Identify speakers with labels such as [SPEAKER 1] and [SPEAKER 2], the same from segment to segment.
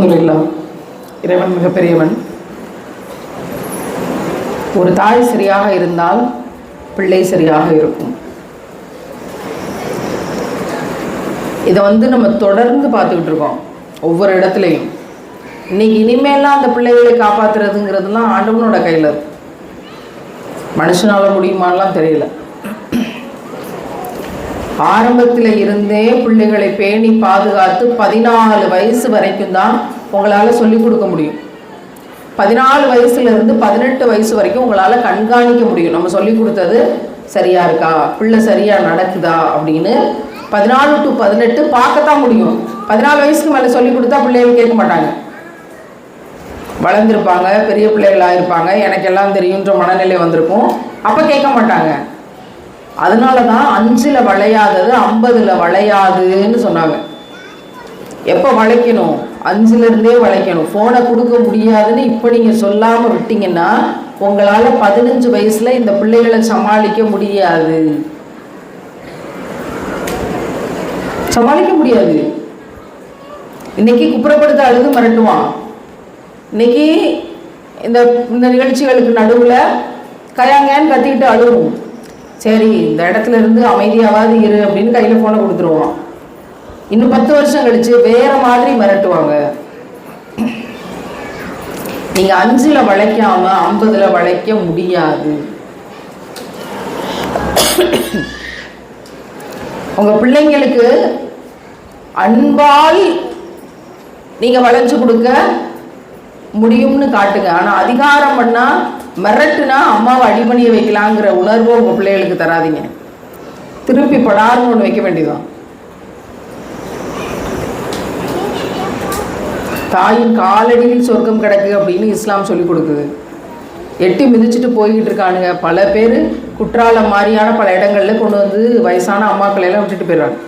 [SPEAKER 1] அல்ஹம்துலில்லா இறைவன் மிகப்பெரியவன். ஒரு தாய் சரியாக இருந்தால் பிள்ளை சரியாக இருக்கும். இதை வந்து நம்ம தொடர்ந்து பார்த்துக்கிட்டு இருக்கோம். ஒவ்வொரு இடத்துலையும். இன்னைக்கு இனிமேலாம் அந்த பிள்ளைகளை காப்பாற்றுறதுங்கிறதுலாம் ஆண்டவனோட கையில் இருக்கு. மனுஷனால முடியுமான்லாம் தெரியல. ஆரம்பத்தில் இருந்தே பிள்ளைகளை பேணி பாதுகாத்து பதினாலு வயசு வரைக்கும் தான் உங்களால் சொல்லிக் கொடுக்க முடியும். பதினாலு வயசுலேருந்து பதினெட்டு வயசு வரைக்கும் உங்களால் கண்காணிக்க முடியும். நம்ம சொல்லி கொடுத்தது சரியா இருக்கா? பிள்ளை சரியாக நடக்குதா? அப்படின்னு பதினாலு டு பதினெட்டு பார்க்கத்தான் முடியும். பதினாலு வயசுக்கு மேலே சொல்லி கொடுத்தா பிள்ளைகள் கேட்க மாட்டாங்க. வளர்ந்துருப்பாங்க பெரிய பிள்ளைகளாக இருப்பாங்க எனக்கு எல்லாம் தெரியுன்ற மனநிலை வந்திருக்கும். அப்போ கேட்க மாட்டாங்க. அதனால தான் அஞ்சில் வளையாதது ஐம்பதில் வளையாதுன்னு சொன்னாங்க. எப்போ வளைக்கணும்? அஞ்சிலிருந்தே வளைக்கணும். ஃபோனை கொடுக்க முடியாதுன்னு இப்போ நீங்கள் சொல்லாமல் விட்டீங்கன்னா உங்களால் பதினஞ்சு வயசில் இந்த பிள்ளைகளை சமாளிக்க முடியாது. சமாளிக்க முடியாது. இன்னைக்கு குப்புறப்படுத்த அழுது மிரட்டுவான். இன்னைக்கு இந்த இந்த நிகழ்ச்சிகளுக்கு நடுவில் கயாங்கன்னு கத்திக்கிட்டு அழுவும். சரி இந்த இடத்துல இருந்து அமைதியாவது இரு அப்படின்னு கையில் ஃபோனை கொடுத்துருவான் இன்னும் பத்து வருஷம் கழிச்சு வேற மாதிரி மிரட்டுவாங்க. நீங்க அஞ்சுல வளைக்காம ஐம்பதுல வளைக்க முடியாது. உங்க பிள்ளைங்களுக்கு அன்பால் நீங்க வளைஞ்சு கொடுக்க முடியும்னு காட்டுங்க. ஆனா அதிகாரம் பண்ணா மிரட்டுனா அம்மாவை அடிபணிய வைக்கலாங்கிற உணர்வோ உங்கள் பிள்ளைகளுக்கு தராதீங்க. திருப்பி படாருன்னு ஒன்று வைக்க வேண்டியதான் தாயின் காலடியில் சொர்க்கம் கிடக்கு அப்படின்னு இஸ்லாம் சொல்லி கொடுக்குது. எட்டி மிதிச்சுட்டு போய்கிட்டு இருக்கானுங்க. பல பேர் குற்றாலம் மாதிரியான பல இடங்களில் கொண்டு வந்து வயசான அம்மாக்களை எல்லாம் விட்டுட்டு போயிடுறாங்க.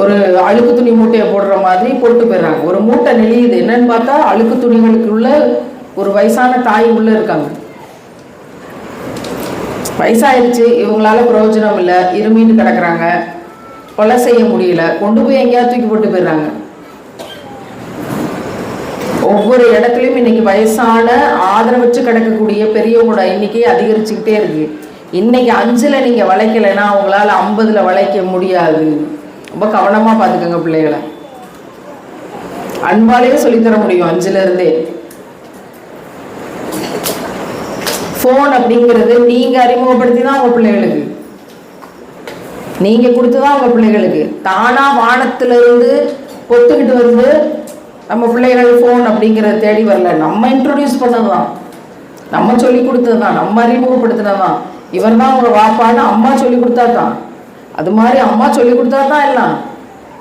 [SPEAKER 1] ஒரு அழுக்கு துணி மூட்டையை போடுற மாதிரி போட்டு போயிடுறாங்க. ஒரு மூட்டை நெளியுது. என்னன்னு பார்த்தா அழுக்கு துணிகளுக்குள்ள ஒரு வயசான தாய் உள்ளே இருக்காங்க. வயசாயிருச்சு இவங்களால பிரயோஜனம் இல்லை இருமின்னு கிடக்குறாங்க. கொலை செய்ய முடியல கொண்டு போய் எங்கேயாவது தூக்கி போட்டு போயிடுறாங்க. ஒவ்வொரு இடத்துலையும் இன்னைக்கு வயசான ஆதரவற்று கிடக்கக்கூடிய பெரியவங்களோட எண்ணிக்கை அதிகரிச்சுக்கிட்டே இருக்கு. இன்னைக்கு அஞ்சுல நீங்க வளைக்கலைன்னா அவங்களால ஐம்பதுல வளைக்க முடியாது. ரொம்ப கவனமா பார்த்துக்கோங்க பிள்ளைகளை. அன்பாலேயே சொல்லித்தர முடியும் அஞ்சுல ஃபோன் அப்படிங்கிறது நீங்க அறிமுகப்படுத்தி தான் உங்க பிள்ளைகளுக்கு. நீங்க கொடுத்துதான் உங்க பிள்ளைகளுக்கு. தானா வானத்துல இருந்து பொத்துக்கிட்டு வந்து நம்ம பிள்ளைகள் ஃபோன் அப்படிங்கிறத தேடி வரல. நம்ம இன்ட்ரோடியூஸ் பண்ணதுதான். நம்ம சொல்லி கொடுத்ததுதான். நம்ம அறிமுகப்படுத்தினதான் இவர் தான் உங்க வாப்பான்னு அம்மா சொல்லி கொடுத்தா தான் அது மாதிரி அம்மா சொல்லி கொடுத்தா தான் எல்லாம்.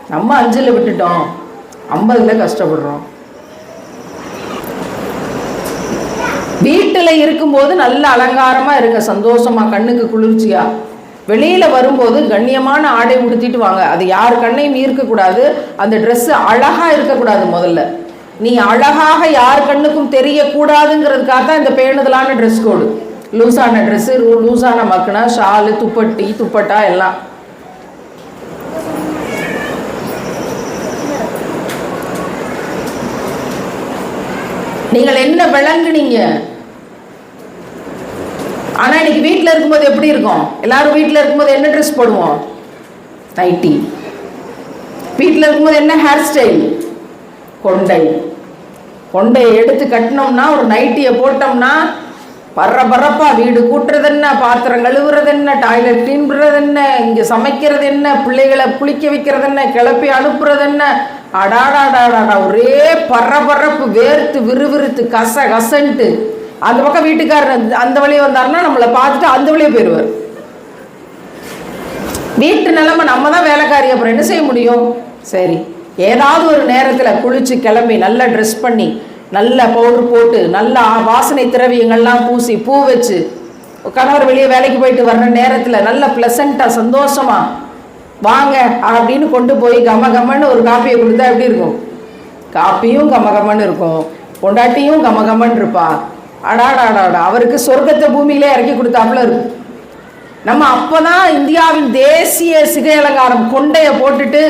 [SPEAKER 1] நம்ம அஞ்சில் விட்டுட்டோம். ஐம்பதுல கஷ்டப்படுறோம். வீட்டில் இருக்கும்போது நல்ல அலங்காரமாக இருங்க சந்தோஷமாக கண்ணுக்கு குளிர்ச்சியா. வெளியில் வரும்போது கண்ணியமான ஆடை உடுத்திட்டு வாங்க. அது யார் கண்ணையும் ஈர்க்கக்கூடாது அந்த ட்ரெஸ்ஸு அழகாக இருக்கக்கூடாது முதல்ல. நீ அழகாக யார் கண்ணுக்கும் தெரியக்கூடாதுங்கிறதுக்காக தான் இந்த பேணுதலான ட்ரெஸ் கோடு லூஸான ட்ரெஸ்ஸு லூஸான மக்குனா ஷாலு துப்பட்டி துப்பட்டா எல்லாம். நீங்கள் என்ன விளங்குனீங்க? ஆனால் இன்னைக்கு வீட்டில் இருக்கும்போது எப்படி இருக்கும்? எல்லாரும் வீட்டில் இருக்கும்போது என்ன ட்ரெஸ் போடுவோம்? நைட்டி வீட்டில் இருக்கும்போது என்ன ஹேர் ஸ்டைல் கொண்டை. கொண்டையை எடுத்து கட்டினோம்னா ஒரு நைட்டியை போட்டோம்னா பற பறப்பா வீடு கூட்டுறது என்ன பாத்திரம் கழுவுறது என்ன டாய்லெட் கிளீன்றது என்ன இங்கே சமைக்கிறது என்ன பிள்ளைகளை குளிக்க வைக்கிறது என்ன கிளப்பி அனுப்புறது என்ன அடாடாடாடாடா ஒரே பர்ற பரப்பு வேர்த்து விறுவிறுத்து கச கசன்ட்டு. அந்த பக்கம் வீட்டுக்காரர் அந்த- அந்த வழியே வந்தாருன்னா நம்மளை பார்த்துட்டு அந்த வழியே போயிடுவார். வீட்டு நிலைமை நம்ம தான் வேலைக்காரி அப்புறம் என்ன செய்ய முடியும்? சரி ஏதாவது ஒரு நேரத்தில் குளிச்சு கிளம்பி நல்லா ட்ரெஸ் பண்ணி நல்ல பவுடர் போட்டு நல்ல வாசனை திரவியங்கள்லாம் பூசி பூ வச்சு கணவர் வெளியே வேலைக்கு போயிட்டு வர்ற நேரத்தில் நல்ல ப்ளசண்ட்டாக சந்தோஷமா வாங்க அப்படின்னு கொண்டு போய் கம கம்மன்னு ஒரு காப்பியை கொடுத்தா எப்படி இருக்கும்? காப்பியும் கம கம்மன்னு இருக்கும். பொண்டாட்டியும் கம கமன்னு இருப்பா. அடாடாடாடா அவருக்கு சொர்க்கத்தை பூமியிலே இறக்கி கொடுத்தாப்புல இருக்கும் நம்ம அப்பதான் இந்தியாவின் தேசிய சிகை அலங்காரம் கொண்டையை போட்டுட்டு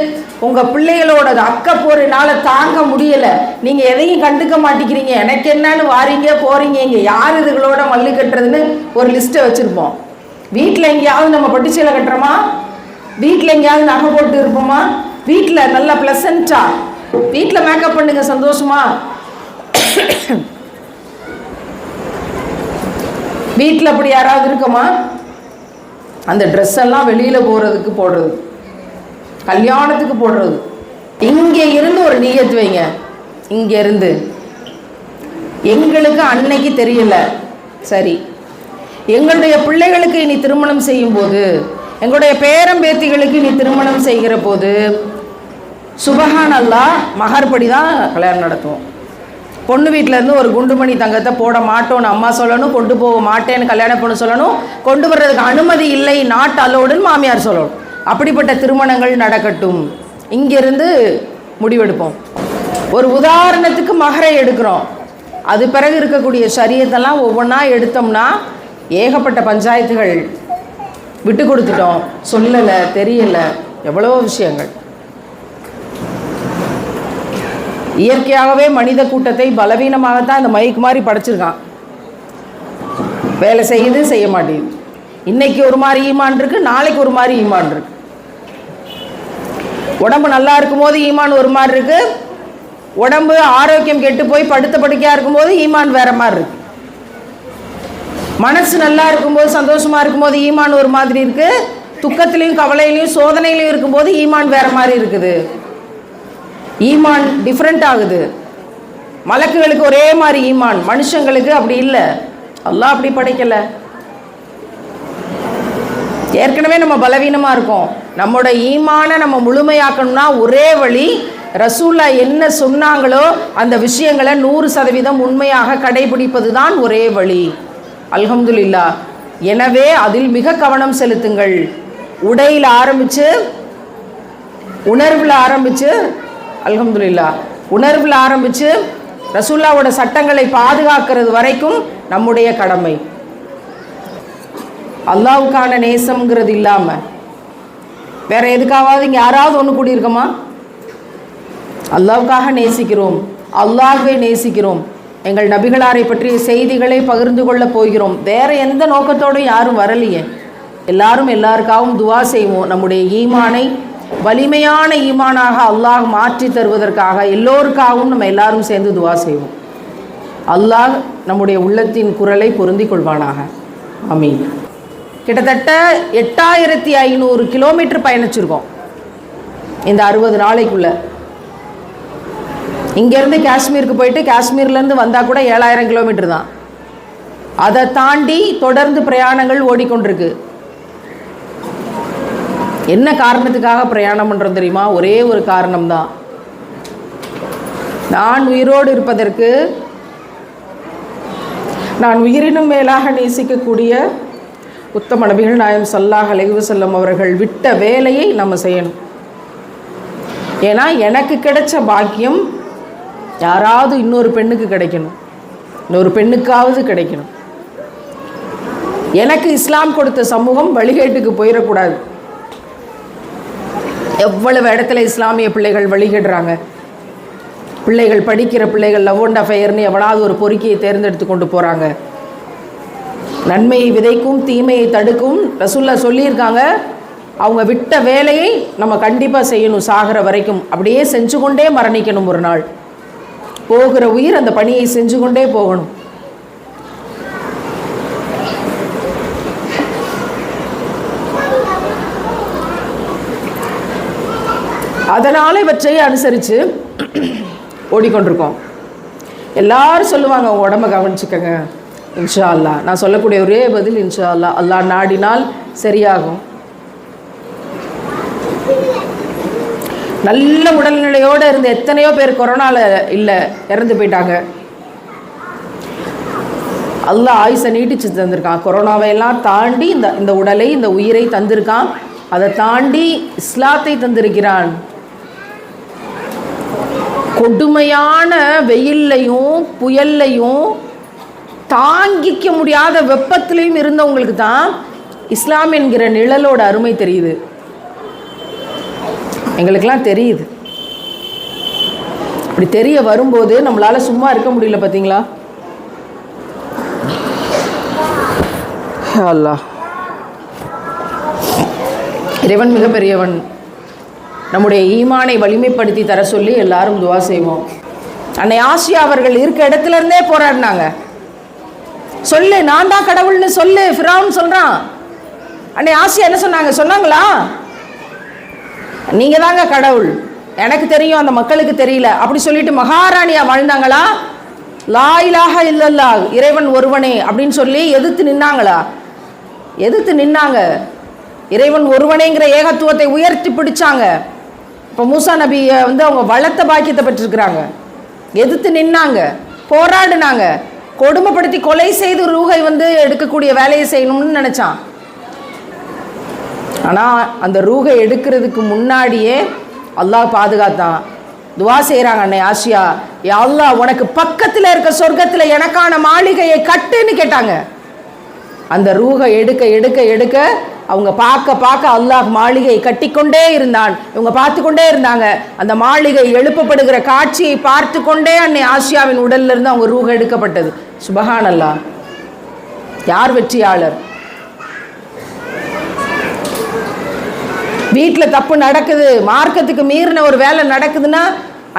[SPEAKER 1] உங்கள் பிள்ளைகளோட அக்கப்போரினால தாங்க முடியலை. நீங்கள் எதையும் கண்டுக்க மாட்டேங்கிறீங்க. எனக்கு என்னன்னு வாரீங்க போறீங்க. இங்கே யார் இதுகளோட மல்லு கட்டுறதுன்னு ஒரு லிஸ்ட்டை வச்சுருப்போம். வீட்டில் எங்கேயாவது நம்ம பட்டு கட்டுறோமா? வீட்டில் எங்கேயாவது நகை போட்டு இருப்போமா? வீட்டில் நல்லா ப்ளசண்ட்டா வீட்டில் மேக்கப் பண்ணுங்க சந்தோஷமா? வீட்டில் அப்படி யாராவது இருக்குமா? அந்த ட்ரெஸ் எல்லாம் வெளியில் போகிறதுக்கு போடுறது. கல்யாணத்துக்கு போடுறது. இங்கே இருந்து ஒரு நீயத்து வைங்க. இங்கே இருந்து. எங்களுக்கு அன்னைக்கு தெரியல. சரி. எங்களுடைய பிள்ளைகளுக்கு இனி திருமணம் செய்யும் போது எங்களுடைய பேரம்பேத்திகளுக்கு இனி திருமணம் செய்கிற போது சுபஹான் அல்லா மகர்படி தான் கல்யாணம் நடத்துவோம். பொண்ணு வீட்டிலேருந்து இருந்து ஒரு குண்டுமணி தங்கத்தை போட மாட்டோம்னு அம்மா சொல்லணும் கொண்டு போக மாட்டேன்னு கல்யாண பொண்ணு சொல்லணும். கொண்டு வர்றதுக்கு அனுமதி இல்லை நாட் அலோடுன்னு மாமியார் சொல்லணும். அப்படிப்பட்ட திருமணங்கள் நடக்கட்டும். இங்கிருந்து முடிவெடுப்போம். ஒரு உதாரணத்துக்கு மகரை எடுக்கிறோம். அது பிறகு இருக்கக்கூடிய சரியத்தெல்லாம் ஒவ்வொன்றா எடுத்தோம்னா ஏகப்பட்ட பஞ்சாயத்துகள் விட்டு கொடுத்துட்டோம். சொல்லலை தெரியலை எவ்வளோ விஷயங்கள். இயற்கையாகவே மனித கூட்டத்தை பலவீனமாகத்தான் இந்த மைக் மாதிரி படைச்சிருக்கான். வேலை செய்யுது செய்ய மாட்டேங்குது இன்னைக்கு ஒரு மாதிரி ஈமான் இருக்கு நாளைக்கு ஒரு மாதிரி ஈமான் இருக்கு. உடம்பு நல்லா இருக்கும்போது ஈமான் ஒரு மாதிரி இருக்கு. உடம்பு ஆரோக்கியம் கெட்டு போய் படுத்த படுக்கையா இருக்கும்போது ஈமான் வேற மாதிரி இருக்கு. மனசு நல்லா இருக்கும்போது சந்தோஷமா இருக்கும்போது ஈமான் ஒரு மாதிரி இருக்கு. துக்கத்திலையும் கவலையிலையும் சோதனையிலையும் இருக்கும்போது ஈமான் வேற மாதிரி இருக்குது. ஈமான் டிஃப்ரெண்ட் ஆகுது. மலக்குகளுக்கு ஒரே மாதிரி ஈமான். மனுஷங்களுக்கு அப்படி இல்லை. அல்லாஹ் அப்படி படைக்கல. ஏற்கனவே நம்ம பலவீனமாக இருக்கோம். நம்மளோட ஈமான நம்ம முழுமையாக்கணும்னா ஒரே வழி ரசூல்லா என்ன சொன்னாங்களோ அந்த விஷயங்களை நூறு சதவீதம் உண்மையாக கடைபிடிப்பது தான் ஒரே வழி. அல்ஹம்துல்லா எனவே அதில் மிக கவனம் செலுத்துங்கள். உடையில் ஆரம்பித்து உணர்வில் ஆரம்பித்து அலமதுல்லா உணர்வில் ஆரம்பித்து ரசூல்லாவோட சட்டங்களை பாதுகாக்கிறது வரைக்கும் நம்முடைய கடமை. அல்லாவுக்கான நேசம்ங்கிறது இல்லாமல் வேற எதுக்காவது இங்கே யாராவது ஒன்று கூடியிருக்கோமா? அல்லாவுக்காக நேசிக்கிறோம். அல்லாஹை நேசிக்கிறோம். எங்கள் நபிகளாரை பற்றிய செய்திகளை பகிர்ந்து கொள்ளப் போகிறோம். வேற எந்த நோக்கத்தோடும் யாரும் வரலையே. எல்லாரும் எல்லாருக்காகவும் துவா செய்வோம். நம்முடைய ஈமானை வலிமையான ஈமானாக அல்லாஹ் மாற்றி தருவதற்காக எல்லோருக்காகவும் நம்ம எல்லாரும் சேர்ந்து துவா செய்வோம். அல்லாஹ் நம்முடைய உள்ளத்தின் குரலை பொருந்திக் கொள்வானாக. அமீன் கிட்டத்தட்ட எட்டாயிரத்தி ஐநூறு கிலோமீட்டர் பயணிச்சிருக்கோம். இந்த அறுபது நாளைக்குள்ள. இங்கேருந்து காஷ்மீருக்கு போயிட்டு காஷ்மீர்லேருந்து வந்தால் கூட ஏழாயிரம் கிலோமீட்டர் தான். அதை தாண்டி தொடர்ந்து பிரயாணங்கள் ஓடிக்கொண்டிருக்கு. என்ன காரணத்துக்காக பிரயாணம் பண்ணுறோம் தெரியுமா? ஒரே ஒரு காரணம்தான் நான் உயிரோடு இருப்பதற்கு நான் உயிரினும் மேலாக நேசிக்கக்கூடிய உத்தம நபிகள் நாயம் சல்லாஹ் அலைவு செல்லம் அவர்கள் விட்ட வேலையை நம்ம செய்யணும். ஏன்னா எனக்கு கிடைச்ச பாக்கியம் யாராவது இன்னொரு பெண்ணுக்கு கிடைக்கணும். இன்னொரு பெண்ணுக்காவது கிடைக்கணும். எனக்கு இஸ்லாம் கொடுத்த சமூகம் வழிகேட்டுக்கு போயிடக்கூடாது. எவ்வளவு இடத்துல இஸ்லாமிய பிள்ளைகள் வழிகிடுறாங்க பிள்ளைகள் படிக்கிற பிள்ளைகள் லவ் அண்ட் அஃபயர்னு எவனாவது ஒரு பொறுக்கியை தேர்ந்தெடுத்து கொண்டு போகிறாங்க நன்மையை விதைக்கும் தீமையை தடுக்கும் ரசுல்லா சொல்லியிருக்காங்க. அவங்க விட்ட வேலையை நம்ம கண்டிப்பாக செய்யணும் சாகிற வரைக்கும். அப்படியே செஞ்சு கொண்டே மரணிக்கணும் ஒரு நாள். போகிற உயிர் அந்த பணியை செஞ்சு கொண்டே போகணும். அதனால் இவற்றை அனுசரித்து ஓடிக்கொண்டிருக்கோம். எல்லாரும் சொல்லுவாங்க உங்கள் உடம்ப கவனிச்சுக்கங்க. இன்ஷா அல்லாஹ் நான் சொல்லக்கூடிய ஒரே பதில் இன்ஷா அல்லா அல்லாஹ் நாடினால் சரியாகும். நல்ல உடல்நிலையோடு இருந்த எத்தனையோ பேர் கொரோனாவில் இல்லை இறந்து போயிட்டாங்க. அல்லாஹ் ஆயுசை நீட்டிச்சு தந்திருக்கான். கொரோனாவை எல்லாம் தாண்டி இந்த இந்த உடலை இந்த உயிரை தந்திருக்கான். அதை தாண்டி இஸ்லாத்தை தந்திருக்கிறான். கொடுமையான வெயில்லையும் புயல்லையும் தாங்கிக்க முடியாத வெப்பத்திலையும் இருந்தவங்களுக்கு தான் இஸ்லாம் என்கிற நிழலோட அருமை தெரியுது. எங்களுக்கெல்லாம் தெரியுது. இப்படி தெரிய வரும்போது நம்மளால் சும்மா இருக்க முடியல பார்த்தீங்களா அல்லா இறைவன் மிகப்பெரியவன். நம்முடைய ஈமானை வலிமைப்படுத்தி தர சொல்லி எல்லாரும் துவா செய்வோம். அன்னை ஆசியா அவர்கள் இருக்க இடத்துல இருந்தே போராடினாங்க. சொல்லு நான் தான் கடவுள்னு சொல்லு ஃபிரான் சொல்றான். அன்னை ஆசியா என்ன சொன்னாங்க? சொன்னாங்களா? நீங்க தாங்க கடவுள். எனக்கு தெரியும் அந்த மக்களுக்கு தெரியல. அப்படி சொல்லிட்டு மகாராணியா வாழ்ந்தாங்களா? லா இல்லல்லா இறைவன் ஒருவனே அப்படின்னு சொல்லி எதிர்த்து நின்னாங்களா? எதிர்த்து நின்னாங்க. இறைவன் ஒருவனேங்கிற ஏகத்துவத்தை உயர்த்தி பிடிச்சாங்க. இப்போ மூசா நபியை வந்து அவங்க வளர்த்த பாக்கியத்தை பெற்றிருக்கிறாங்க. எதிர்த்து நின்னாங்க போராடினாங்க. கொடுமைப்படுத்தி கொலை செய்து ரூகை வந்து எடுக்கக்கூடிய வேலையை செய்யணும்னு நினச்சான். ஆனால் அந்த ரூகை எடுக்கிறதுக்கு முன்னாடியே அல்லாஹ் பாதுகாத்தான். துவா செய்கிறாங்க அண்ணே ஆசியா அல்லா அல்லாஹ் உனக்கு பக்கத்தில் இருக்க சொர்க்கத்தில் எனக்கான மாளிகையை கட்டுன்னு கேட்டாங்க. அந்த ரூகை எடுக்க எடுக்க எடுக்க அவங்க பார்க்க பார்க்க அல்லாஹ் மாளிகை கட்டிக்கொண்டே இருந்தான். இவங்க பார்த்து கொண்டே இருந்தாங்க. அந்த மாளிகை எழுப்பப்படுகிற காட்சியை பார்த்து கொண்டே அன்னை ஆசியாவின் உடல்ல இருந்து அவங்க ரூக எடுக்கப்பட்டது. சுபஹான் அல்லாஹ் யார் வெற்றியாளர்? வீட்டில் தப்பு நடக்குது. மார்க்கத்துக்கு மீறின ஒரு வேலை நடக்குதுன்னா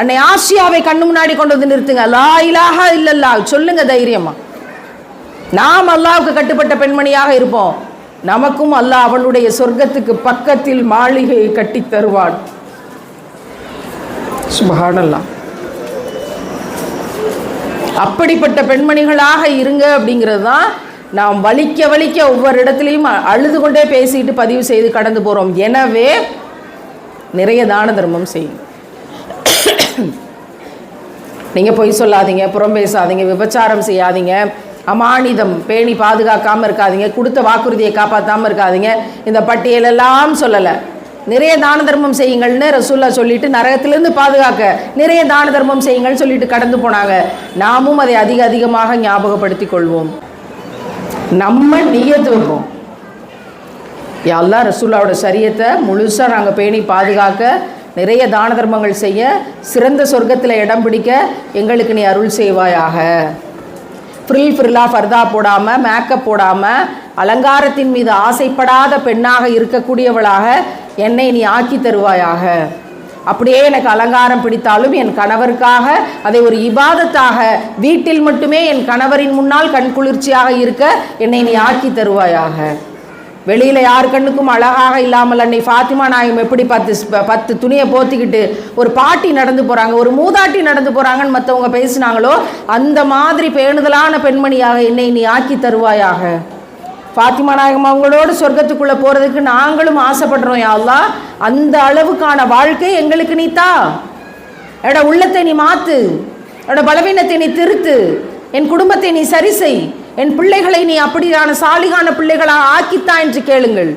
[SPEAKER 1] அன்னை ஆசியாவை கண்ணு முன்னாடி கொண்டு வந்து நிறுத்துங்க. லா இலாஹா இல்லல்லா சொல்லுங்க தைரியமா. நாம் அல்லாவுக்கு கட்டுப்பட்ட பெண்மணியாக இருப்போம். நமக்கும் அல்லாஹ் அவளுடைய சொர்க்கத்துக்கு பக்கத்தில் மாளிகையை கட்டித் தருவான். சுபஹானல்லாஹ் அப்படிப்பட்ட பெண்மணிகளாக இருங்க அப்படிங்கிறது தான் நாம் வலிக்க வலிக்க ஒவ்வொரு இடத்துலையும் அழுது கொண்டே பேசிட்டு பதிவு செய்து கடந்து போகிறோம் எனவே நிறைய தான தர்மம் செய்யும். நீங்கள் பொய் சொல்லாதீங்க புறம் பேசாதீங்க விபச்சாரம் செய்யாதீங்க அமானிதம் பேணி பாதுகாக்காமல் இருக்காதிங்க கொடுத்த வாக்குறுதியை காப்பாற்றாமல் இருக்காதிங்க. இந்த பட்டியலெல்லாம் சொல்லலை. நிறைய தான தர்மம் செய்யுங்கள்னு ரசூல்லா சொல்லிட்டு நரகத்திலிருந்து பாதுகாக்க நிறைய தான தர்மம் செய்யுங்கள்னு சொல்லிட்டு கடந்து போனாங்க. நாமும் அதை அதிக அதிகமாக ஞாபகப்படுத்தி கொள்வோம். நம்ம நியத்து வைப்போம். யாழ்லா ரசூல்லாவோட சரியத்தை முழுசாக நாங்கள் பேணி பாதுகாக்க நிறைய தான தர்மங்கள் செய்ய சிறந்த சொர்க்கத்தில் இடம் பிடிக்க எங்களுக்கு நீ அருள் செய்வாயாக. ஃப்ரில் ஃப்ரில்லாக ஃபர்தா போடாமல் மேக்கப் போடாமல் அலங்காரத்தின் மீது ஆசைப்படாத பெண்ணாக இருக்கக்கூடியவளாக என்னை நீ ஆக்கி தருவாயாக. அப்படியே எனக்கு அலங்காரம் பிடித்தாலும் என் கணவருக்காக அதை ஒரு இபாதத்தாக வீட்டில் மட்டுமே என் கணவரின் முன்னால் கண் குளிர்ச்சியாக இருக்க என்னை நீ ஆக்கி தருவாயாக. வெளியில் யார் கண்ணுக்கும் அழகாக இல்லாமல் அன்னை ஃபாத்திமா நாயகம் எப்படி பத்து பத்து துணியை போத்திக்கிட்டு ஒரு பாட்டி நடந்து போகிறாங்க ஒரு மூதாட்டி நடந்து போகிறாங்கன்னு மற்றவங்க பேசினாங்களோ அந்த மாதிரி பேணுதலான பெண்மணியாக என்னை நீ ஆக்கி தருவாயாக. ஃபாத்திமா நாயகம் அவங்களோடு சொர்க்கத்துக்குள்ளே போகிறதுக்கு நாங்களும் ஆசைப்படுறோம் யா அந்த அளவுக்கான வாழ்க்கை எங்களுக்கு நீ தா. உள்ளத்தை நீ மாற்று எட பலவீனத்தை நீ திருத்து. என் குடும்பத்தை நீ சரி செய். என் பிள்ளைகளை நீ அப்படியான சாலிகான பிள்ளைகளாக ஆக்கித்தா என்று கேளுங்கள்.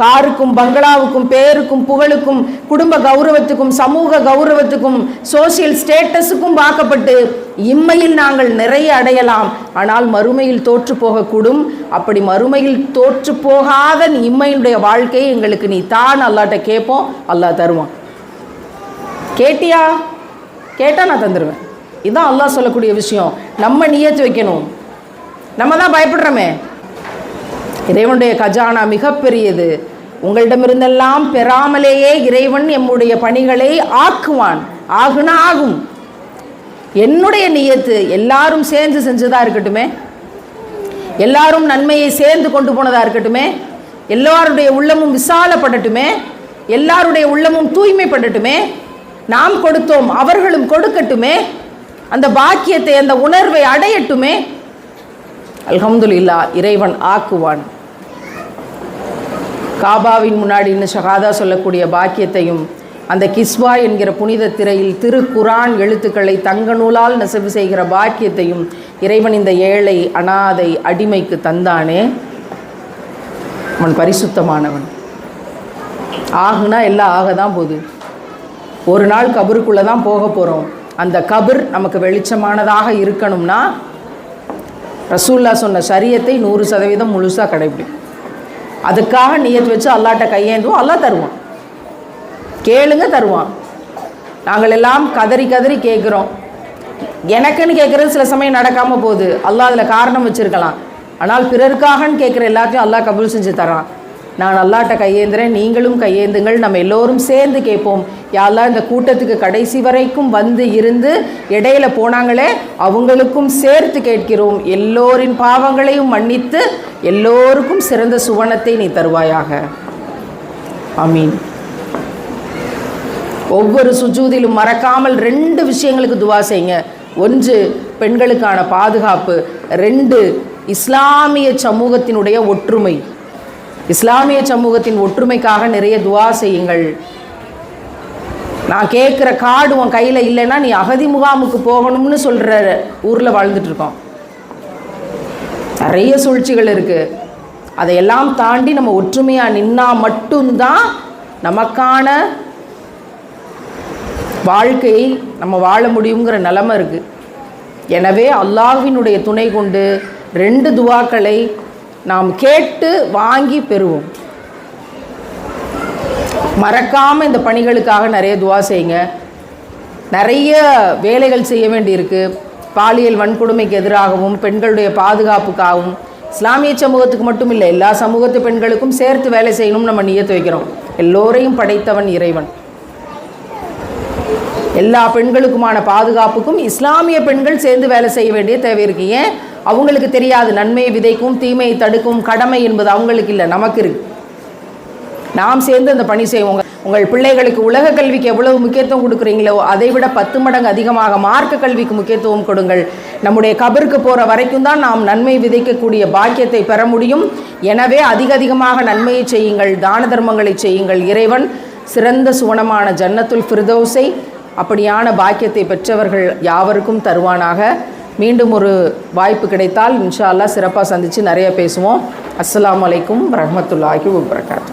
[SPEAKER 1] காருக்கும் பங்களாவுக்கும் பேருக்கும் புகழுக்கும் குடும்ப கௌரவத்துக்கும் சமூக கௌரவத்துக்கும் சோசியல் ஸ்டேட்டஸுக்கும் பார்க்கப்பட்டு இம்மையில் நாங்கள் நிறைய அடையலாம். ஆனால் மறுமையில் தோற்று போகக்கூடும். அப்படி மறுமையில் தோற்று போகாத இம்மையினுடைய வாழ்க்கையை எங்களுக்கு நீ தான் அல்லாட்ட கேட்போம் அல்லாஹ் தருவான். கேட்டியா? கேட்டால் நான் தந்துடுவேன் இதுதான் அல்லாஹ் சொல்லக்கூடிய விஷயம். நம்ம நியத்து வைக்கணும். நம்ம தான் பயப்படுறோமே. இறைவனுடைய கஜானா மிகப்பெரியது. உங்களிடமிருந்தெல்லாம் பெறாமலேயே இறைவன் எம்முடைய பணிகளை ஆக்குவான். ஆகுனா ஆகும். என்னுடைய நியத்து எல்லாரும் சேர்ந்து செஞ்சதா இருக்கட்டுமே? எல்லாரும் நன்மையை சேர்ந்து கொண்டு போனதா இருக்கட்டுமே? எல்லாருடைய உள்ளமும் விசாலப்படட்டுமே? எல்லாருடைய உள்ளமும் தூய்மைப்படட்டுமே? நாம் கொடுத்தோம் அவர்களும் கொடுக்கட்டுமே? அந்த பாக்கியத்தை அந்த உணர்வை அடையட்டுமே? அல்ஹம்துலில்லா இறைவன் ஆக்குவான். காபாவின் முன்னாடி நின்று ஷஹாதா சொல்லக்கூடிய பாக்கியத்தையும் அந்த கிஸ்வா என்கிற புனித திரையில் திருக்குரான் எழுத்துக்களை தங்க நூலால் நெசவு செய்கிற பாக்கியத்தையும் இறைவன் இந்த ஏழை அனாதை அடிமைக்கு தந்தானே. அவன் பரிசுத்தமானவன். ஆகுனா எல்லாம் ஆக தான் போகுது. ஒரு நாள் கபருக்குள்ளே தான் போக போகிறோம் அந்த கபர் நமக்கு வெளிச்சமானதாக இருக்கணும்னா ரசூல்லா சொன்ன சரியத்தை நூறு சதவீதம் முழுசாக கடைபிடி. அதுக்காக நீயத்து வச்சு அல்லாட்ட கையேந்துவோம் அல்லா தருவான். கேளுங்க தருவான். நாங்கள் எல்லாம் கதறி கதறி கேட்குறோம். எனக்குன்னு கேட்குறது சில சமயம் நடக்காமல் போகுது. அல்லாஹ் அதில் காரணம் வச்சுருக்கலாம். ஆனால் பிறருக்காகன்னு கேட்குற எல்லாத்தையும் அல்லாஹ் கபூல் செஞ்சு தரான். நான் அல்லாட்ட கையேந்துறேன் நீங்களும் கையேந்துங்கள் நம்ம எல்லோரும் சேர்ந்து கேட்போம். யாரெல்லாம் இந்த கூட்டத்துக்கு கடைசி வரைக்கும் வந்து இருந்து இடையில போனாங்களே அவங்களுக்கும் சேர்த்து கேட்கிறோம். எல்லோரின் பாவங்களையும் மன்னித்து எல்லோருக்கும் சிறந்த சுவனத்தை நீ தருவாயாக. ஆமீன். ஒவ்வொரு சுஜூதிலும் மறக்காமல் ரெண்டு விஷயங்களுக்கு துவா செய்யுங்க. ஒன்று பெண்களுக்கான பாதுகாப்பு. ரெண்டு இஸ்லாமிய சமூகத்தினுடைய ஒற்றுமை. இஸ்லாமிய சமூகத்தின் ஒற்றுமைக்காக நிறைய துவா செய்யுங்கள். நான் கேட்குற கார்டு உன் கையில் இல்லைன்னா நீ அகதி முகாமுக்கு போகணும்னு சொல்கிற ஊரில் வாழ்ந்துட்டு இருக்கோம். நிறைய சூழ்ச்சிகள் இருக்குது அதையெல்லாம் தாண்டி நம்ம ஒற்றுமையாக நின்னா மட்டும்தான் நமக்கான வாழ்க்கையை நம்ம வாழ முடியுங்கிற நிலமை இருக்குது எனவே அல்லாஹ்வினுடைய துணை கொண்டு ரெண்டு துவாக்களை நாம் கேட்டு வாங்கி பெறுவோம். மறக்காமல் இந்த பணிகளுக்காக நிறைய துவா செய்யுங்க. நிறைய வேலைகள் செய்ய வேண்டியிருக்கு. பாலியல் வன்கொடுமைக்கு எதிராகவும் பெண்களுடைய பாதுகாப்புக்காகவும். இஸ்லாமிய சமூகத்துக்கு மட்டும் இல்லை எல்லா சமூகத்து பெண்களுக்கும் சேர்த்து வேலை செய்யணும்னு நம்ம நியத்து வைக்கிறோம். எல்லோரையும் படைத்தவன் இறைவன். எல்லா பெண்களுக்குமான பாதுகாப்புக்கும் இஸ்லாமிய பெண்கள் சேர்ந்து வேலை செய்ய வேண்டிய தேவை இருக்கு. ஏன்? அவங்களுக்கு தெரியாது. நன்மையை விதைக்கும் தீமையை தடுக்கும் கடமை என்பது அவங்களுக்கு இல்லை நமக்கு இருக்கு. நாம் சேர்ந்து அந்த பணி செய்வோங்க உங்கள் பிள்ளைகளுக்கு உலக கல்விக்கு எவ்வளவு முக்கியத்துவம் கொடுக்குறீங்களோ அதை விட பத்து மடங்கு அதிகமாக மார்க்க கல்விக்கு முக்கியத்துவம் கொடுங்கள். நம்முடைய கபருக்கு போகிற வரைக்கும் தான் நாம் நன்மை விதைக்கக்கூடிய பாக்கியத்தை பெற முடியும். எனவே அதிக அதிகமாக நன்மையை செய்யுங்கள் தான தர்மங்களை செய்யுங்கள். இறைவன் சிறந்த சுவனமான ஜன்னத்துல் ஃபிர்தௌஸை அப்படியான பாக்கியத்தை பெற்றவர்கள் யாவருக்கும் தருவானாக. மீண்டும் ஒரு வாய்ப்பு கிடைத்தால் இன்ஷா அல்லா சிறப்பாக சந்தித்து நிறைய பேசுவோம். அஸ்லாம் வலைக்கும் ரஹமத்துல்லாஹி வபரகாத்துஹு